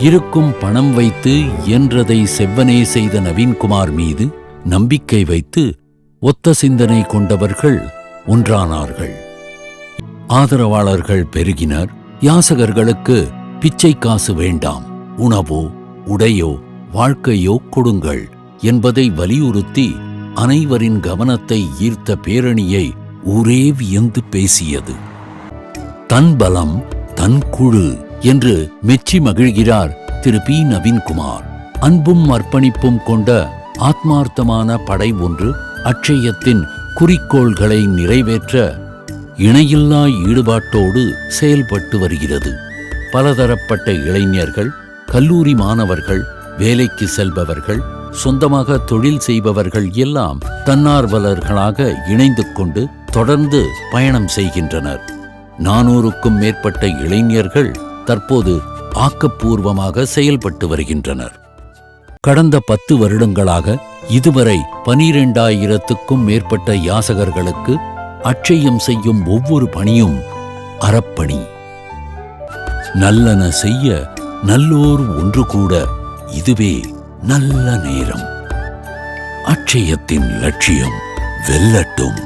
இருக்கும் பணம் வைத்து இயன்றதை செவ்வனே செய்த நவீன்குமார் மீது நம்பிக்கை வைத்து ஒத்த சிந்தனை கொண்டவர்கள் ஒன்றானார்கள். ஆதரவாளர்கள் பெருகினர். யாசகர்களுக்கு பிச்சை காசு வேண்டாம். உணவோ உடையோ வாழ்க்கையோ கொடுங்கள் என்பதை வலியுறுத்தி அனைவரின் கவனத்தை ஈர்த்த பேரணியை ஊரே வியந்து பேசியது. தன் பலம் தன் குழு என்று மெச்சி மகிழ்கிறார் திரு பி. நவீன்குமார். அன்பும் அர்ப்பணிப்பும் கொண்ட ஆத்மார்த்தமான படை ஒன்று அட்சயத்தின் குறிக்கோள்களை நிறைவேற்ற இணையில்லா ஈடுபாட்டோடு செயல்பட்டு வருகிறது. பலதரப்பட்ட இளைஞர்கள் கல்லூரி மாணவர்கள் வேலைக்கு செல்பவர்கள் சொந்தமாக தொழில் செய்பவர்கள் எல்லாம் தன்னார்வலர்களாக இணைந்து கொண்டு தொடர்ந்து பயணம் செய்கின்றனர். நானூறுக்கும் மேற்பட்ட இளைஞர்கள் தற்போது ஆக்கப்பூர்வமாக செயல்பட்டு வருகின்றனர். கடந்த பத்து வருடங்களாக இதுவரை பனிரெண்டாயிரத்துக்கும் மேற்பட்ட யாசகர்களுக்கு அட்சயம் செய்யும் ஒவ்வொரு பணியும் அறப்பணி. நல்லன செய்ய நல்லோர் ஒன்று கூட இதுவே நல்ல நேரம். அட்சயத்தின் லட்சியம் வெல்லட்டும்.